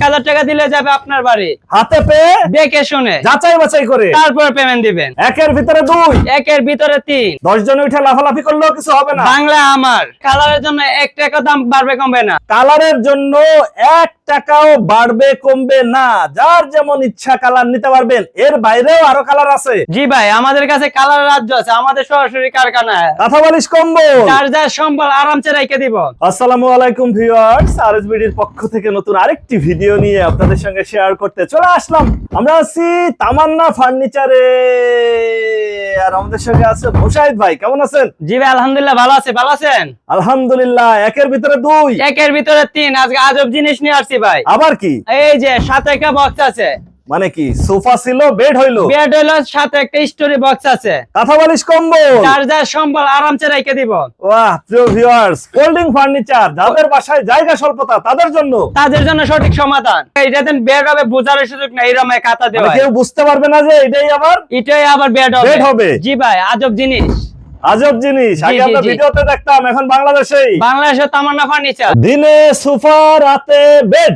এক হাজার টাকা দিলে যাবে আপনার বাড়ি। হাতে পেয়ে দেখে শুনে। যাচাই বাছাই করে। তারপর পেমেন্ট দিবেন। একের ভিতরে দুই। একের ভিতরে তিন। দশ জন উঠে লাফালাফি করলেও কিছু হবে না। বাংলা আমার। কালারের জন্য এক টাকা দাম বাড়বে কমবে না। কালারের জন্য এক টাকাও বাড়বে কমবে না। যার যেমন ইচ্ছা কালার নিতে পারবেন এর বাইরেও আরও কালার আছে। জি ভাই আমাদের কাছে কালার রাজ্য আছে আমাদের সরাসরি কারখানা কথা বলিস কম্বল। চার্জার সম্বল আরামসে রেখে দিব। আসসালামু আলাইকুম ভিউয়ার্স আরএসবিডির পক্ষ থেকে নতুন আরেকটি ভিডিও নিয়ে আপনাদের সঙ্গে শেয়ার করতে চলে আসলাম। আমরা আছি তামান্না ফার্নিচারে আর আমাদের সঙ্গে আছে মুশাহিদ ভাই কেমন আছেন? জি ভাই আলহামদুলিল্লাহ ভালো আছে ভালো আছেন? আলহামদুলিল্লাহ একের ভিতরে দুই। একের ভিতরে তিন আজকে আজব জিনিস নিয়ে আসছি ভাই। আবার কি? এই যে সাথে একটা বক্স আছে। মানে কি সোফা ছিল বেড হইল? বেড হইল সাথে একটা স্টোরি বক্স আছে। কথা বলিস কম্বল। চার্জার সম্বল আরামসে রেখে দিব। বাহ প্রিয় ভিউয়ার্স ফোল্ডিং ফার্নিচার যাদের বাসায় জায়গা স্বল্পতা তাদের জন্য। তাদের জন্য সঠিক সমাধান। এটাতে বেড হবে বোঝার সুযোগ নাই এরকম কাতা মানে দেওয়া কেউ বুঝতে পারবে না যে এটাই আবার এটাই আবার বেড হবে। বেড হবে? জি ভাই আজব জিনিস। আজব জিনিস। আগে আমরা ভিডিওতে দেখতাম এখন বাংলাদেশেই। বাংলাদেশের তামান্না ফার্নিচার। দিনে সোফা রাতে বেড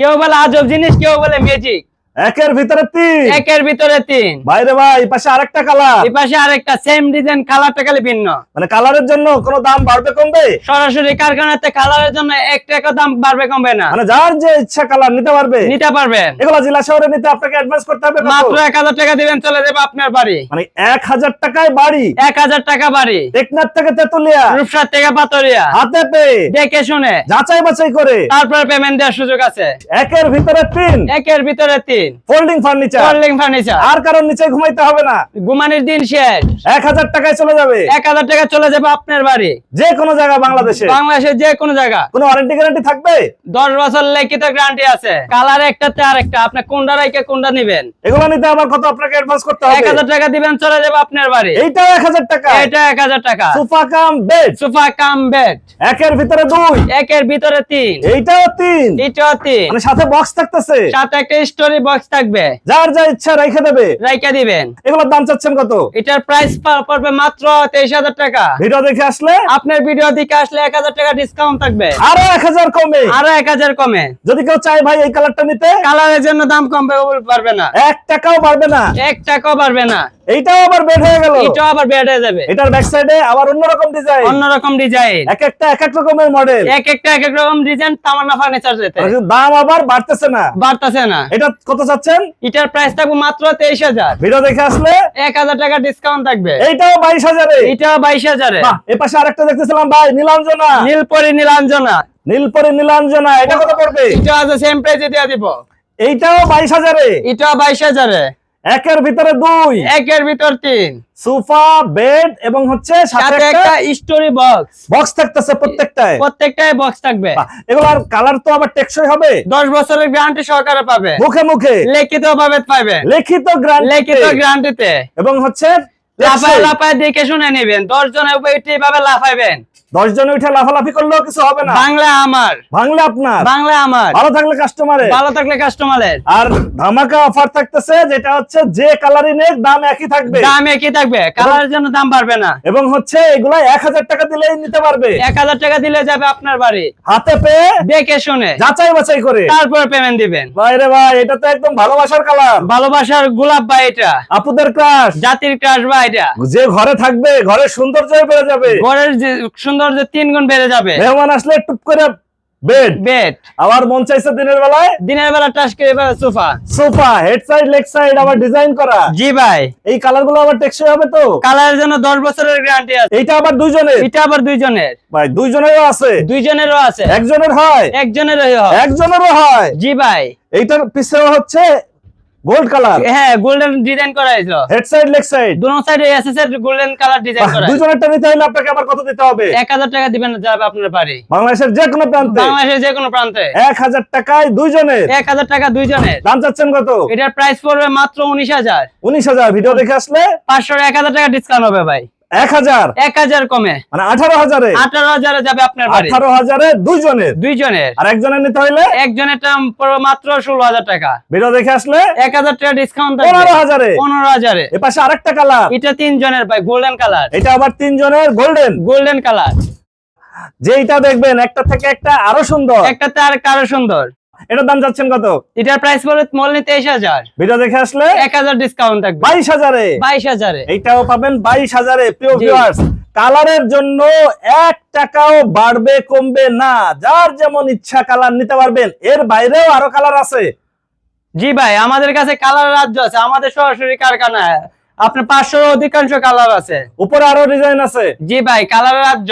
কেউ বলে আজব জিনিস কেউ বলে ম্যাজিক একের ভিতরে তিন। একের ভিতরে তিন। বাইরে ভাই পাশে আরেকটা কালার এই পাশে আরেকটা সেম ডিজাইন কালারটা খালি ভিন্ন। মানে কালারের জন্য কোনো দাম বাড়বে কমবে? সরাসরি কারখানাতে কালারের জন্য এক টাকা দাম বাড়বে কমবে না। মানে যার যে ইচ্ছা কালার নিতে পারবে। নিতে পারবেন। এগুলো জেলা শহরে নিতে আপনাকে অ্যাডভান্স করতে হবে মাত্র এক হাজার টাকা দিবেন চলে যাবে আপনার বাড়ি। মানে এক হাজার টাকায় বাড়ি। এক হাজার টাকা বাড়ি। টেকনাথ থেকে তেতুলিয়া। রূপসার থেকে পাতরিয়া হাতে পেয়ে দেখে শুনে। যাচাই বাছাই করে। তারপর পেমেন্ট দেওয়ার সুযোগ আছে। একের ভিতরে তিন। একের ভিতরে তিন। ফোল্ডিং ফার্নিচার ফোল্ডিং ফার্নিচার আর কারণ নিচে ঘুমাইতে হবে না। ঘুমানির দিন শেষ। এক হাজার টাকায় চলে যাবে। এক হাজার টাকা চলে যাবে আপনার বাড়ি। যে কোনো জায়গায় বাংলাদেশে। বাংলাদেশের যে কোনো জায়গা। কোনো ওয়ারেন্টি গ্যারান্টি থাকবে? দশ বছর লিখিত গ্যারান্টি আছে। কালার একটাতে আরেকটা। আপনি কোনটা রাইকে কোনটা নিবেন? এগুলো নিতে আবার কত আপনাকে অ্যাডভান্স করতে হবে? হাজার টাকা দিবেন চলে যাবে আপনার বাড়ি। এক হাজার টাকা। এটা এক হাজার টাকা। Sofa cum bed sofa cum bed একের ভিতরে দুই। একের ভিতরে তিন। এইটাও তিন। এটাও তিন। মানে সাথে বক্স থাকতেছে। সাথে একটা স্টোরি বক্স থাকবে। যার যা ইচ্ছা রাইখা দেবে। রাইখা দিবেন। এগুলোর দাম চাচ্ছেন কত? এটার প্রাইস পড়বে মাত্র তেইশ হাজার টাকা। ভিডিও দেখে আসলে? আপনার ভিডিও দেখে আসলে এক হাজার টাকা ডিসকাউন্ট থাকবে। আরও এক হাজার কমে। আরও এক হাজার কমে। যদি কেউ চায় ভাই এই কালারটা নিতে? কালারের জন্য দাম কমবে পারবে না। এক টাকাও পারবে না। এক টাকাও পারবে না। এইটাও আবার বেড হয়ে গেল। এটাও আবার বেড হয়ে যাবে। এটার ব্যাক সাইডে আবার অন্যরকম ডিজাইন অন্যরকম ডিজাইন এক একটা এক এক রকমের মডেল এক একটা এক এক রকম ডিজাইন তামান্না ফার্নিচার যেতে। দাম আবার বাড়তেছে না। বাড়তেছে না। এটা কত চাচ্ছেন? এটার প্রাইস থাকবে মাত্র তেইশ হাজার। ভিডিও দেখে আসলে এক হাজার টাকা ডিসকাউন্ট থাকবে। এইটাও বাইশ হাজারে। এটাও বাইশ হাজারে। বাহ, এ পাশে আরেকটা দেখতেছিলাম ভাই নীলাঞ্জনা। নীলপরি নীলাঞ্জনা। নীলপরি নীলাঞ্জনা এটা কত পড়বে? এটা আছে সেম প্রাইসে দিয়ে দিব। এইটাও বাইশ হাজারে। এটাও বাইশ হাজারে। একের ভিতরে দুই। একের ভিতর তিন। সোফা বেড এবং হচ্ছে সাথে একটা স্টোরি বক্স। বক্স থাকতেছে প্রত্যেকটায়। প্রত্যেকটাই বক্স থাকবে। বাহ, এগুলার কালার তো আবার টেকসই হবে। দশ বছরের গ্যারান্টি সহকারে পাবে। মুখে মুখে। লিখিত ভাবে পাবে। লিখিত গ্রান্ট লিখিত গ্যারান্টিতে এবং হচ্ছে লাফায় লাফায় দেখে শুনে নেবেন। দশ জনের উপর ভাবে লাফাইবেন। দশ জন উঠে লাফালাফি করলেও কিছু হবে না। বাংলা আমার। ভাঙলে আপনার। বাংলা আমার। ভালো থাকলে কাস্টমারে ভালো থাকলে কাস্টমারের আর ধামাকা অফার থাকতেছে যেটা হচ্ছে যে কালারই নেক দাম একই থাকবে। দাম একই থাকবে। কালারের জন্য দাম বাড়বে না। এবং হচ্ছে এগুলা এক হাজার টাকা দিলেই নিতে পারবে। এক হাজার টাকা দিলে যাবে আপনার বাড়ি। হাতে পেয়ে দেখে শুনে। যাচাই বাছাই করে। তারপর পেমেন্ট দিবেন। বাইরে ভাই এটা তো একদম ভালোবাসার কালার ভালোবাসার গোলাপ বা এটা। আপুদের ক্রাশ জাতির ক্রাশ বা এটা। যে ঘরে থাকবে ঘরের সৌন্দর্য বেড়ে যাবে। ঘরের যে সৌন্দর্য তিন গুণ বেড়ে যাবে। মেহমান আসলে টুপ করে বেড। বেড। আবার মন চাইছে দিনের বেলায়? দিনের বেলা টাচ করে এবার sofa. Sofa head side leg side আবার ডিজাইন করা। জি ভাই। এই কালারগুলো আবার টেকসই হবে তো? কালারের জন্য দশ বছরের গ্যারান্টি আছে। এইটা আবার দুইজনের? এটা আবার দুইজনের। ভাই দুইজনেরও আছে। দুইজনেরও আছে। একজনের হয়। একজনেরই হয়। একজনেরও হয়। জি ভাই। এইটার পিছনে হচ্ছে গোল্ড কালার হ্যাঁ গোল্ডেন ডিজাইন করা হয়েছিল। হেড সাইড লেগ সাইড দুটো সাইড এসএস এর গোল্ডেন কালার ডিজাইন করা হয়েছে। দুইজনেরটা নিতে হলে আপনাকে আবার কত দিতে হবে? এক হাজার টাকা দিবেন যাবে আপনার বাড়ি। বাংলাদেশের যে কোনো প্রান্তে। বাংলাদেশের যে কোনো প্রান্তে। এক হাজার টাকায় দুইজনের। এক হাজার টাকা দুইজনের। দাম চাচ্ছেন কত? এটার প্রাইস পড়বে মাত্র উনিশ হাজার। উনিশ হাজার। ভিডিও দেখে আসলে? পাঁচশো এক হাজার টাকা ডিসকাউন্ট হবে ভাই। এক হাজার? এক হাজার কমে। মানে আঠারো হাজারে? আঠারো হাজারে যাবে আপনার আঠারো হাজারে দুইজনের? দুইজনের। আর একজনের নিতে হইলে? একজনের মাত্র ষোলো হাজার টাকা। ভিডিও দেখে আসলে? এক হাজার টাকা ডিসকাউন্ট পনেরো হাজারে। পনেরো হাজারে। এ পাশে আরেকটা কালার এটা তিনজনের ভাই গোল্ডেন কালার এটা আবার তিনজনের গোল্ডেন গোল্ডেন কালার যেইটা দেখবেন একটা থেকে একটা আরও সুন্দর। একটাতে আর কারও সুন্দর। এটার দাম যাচ্ছেন কত? এটার প্রাইস পড়বে মূল্য তেইশ হাজার। ভিডিও দেখে আসলে এক হাজার ডিসকাউন্ট থাকবে। বাইশ হাজারে। বাইশ হাজারে। এইটাও পাবেন বাইশ হাজারে প্রিয় ভিউয়ার্স কালারের জন্য এক টাকাও বাড়বে কমবে না। যার যেমন ইচ্ছা কালার নিতে পারবেন এর বাইরেও আরও কালার আছে। জি ভাই আমাদের কাছে কালার রাজ্য আছে। আমাদের সরাসরি কারখানা আপনার পাঁচশো অধিকাংশ কালার আছে। উপরে আরও ডিজাইন আছে। জি ভাই কালার রাজ্য।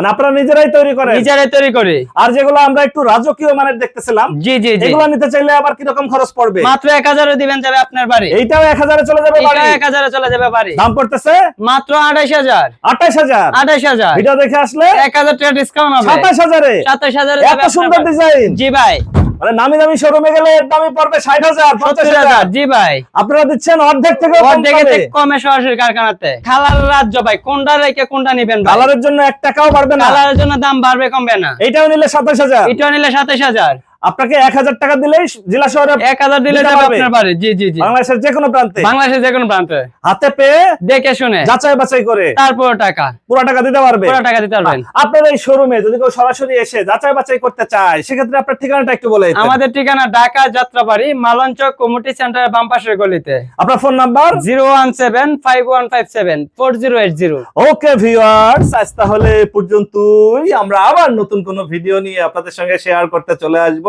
মানে আপনারা নিজেরাই তৈরি করেন। নিজেরাই তৈরি করি। আর যেগুলো আমরা একটু রাজকীয় মানের দেখতেছিলাম জি জি জি। এগুলো নিতে চাইলে আবার কীরকম খরচ পড়বে? মাত্র এক হাজারে দিবেন যাবে আপনার বাড়ি। এইটাও এক হাজারে চলে যাবে বাড়ি। হাজারে চলে যাবে বাড়ি। দাম পড়তেছে? মাত্র আঠাইশ হাজার। আঠাইশ হাজার? আঠাইশ হাজার। ভিডিও দেখে আসলে এক হাজার টাকা ডিসকাউন্ট হবে। সাতাশ হাজারে। সাতাশ হাজারে এত সুন্দর ডিজাইন জি ভাই। মানে নামি দামি শোরুমে গেলে এর দামই পড়বে ষাট হাজার পঞ্চাশ হাজার। জি ভাই। আপনারা দিচ্ছেন অর্ধেক থেকে অর্ধেক কমে সরাসরি কারখানাতে। খালার রাজ্য ভাই কোনটা রেখে কোনটা নিবেন কালারের জন্য এক টাকাও বাড়বে না। কালারের জন্য দাম বাড়বে কমবে না। এটাও নিলে সাতাশ হাজার। এটাও নিলে সাতাশ হাজার। আপনাকে এক হাজার টাকা দিলেই জেলা শহরে এক হাজার দিলে দিতে যাবে পারবে। আপনার বাড়ি। জি জি জি। বাংলাদেশের যে কোনো প্রান্তে। বাংলাদেশের যে কোনো প্রান্তে। হাতে পেয়ে দেখে শুনে। যাচাই বাছাই করে। তারপর টাকা। পুরো টাকা দিতে পারবে। পুরো টাকা দিতে পারবেন। আপনার এই শোরুমে যদি কেউ সরাসরি এসে যাচাই বাছাই করতে চায় সেক্ষেত্রে আপনার ঠিকানাটা একটু বলে আমাদের ঠিকানা ঢাকা যাত্রাবাড়ি মালঞ্চক কমিটি সেন্টার বাম পাশের গলিতে। আপনার phone number zero one seven five one five seven four zero eight zero. Okay viewers আজ তাহলে পর্যন্তই। আমরা আবার নতুন কোনো ভিডিও নিয়ে আপনাদের সঙ্গে শেয়ার করতে চলে আসব।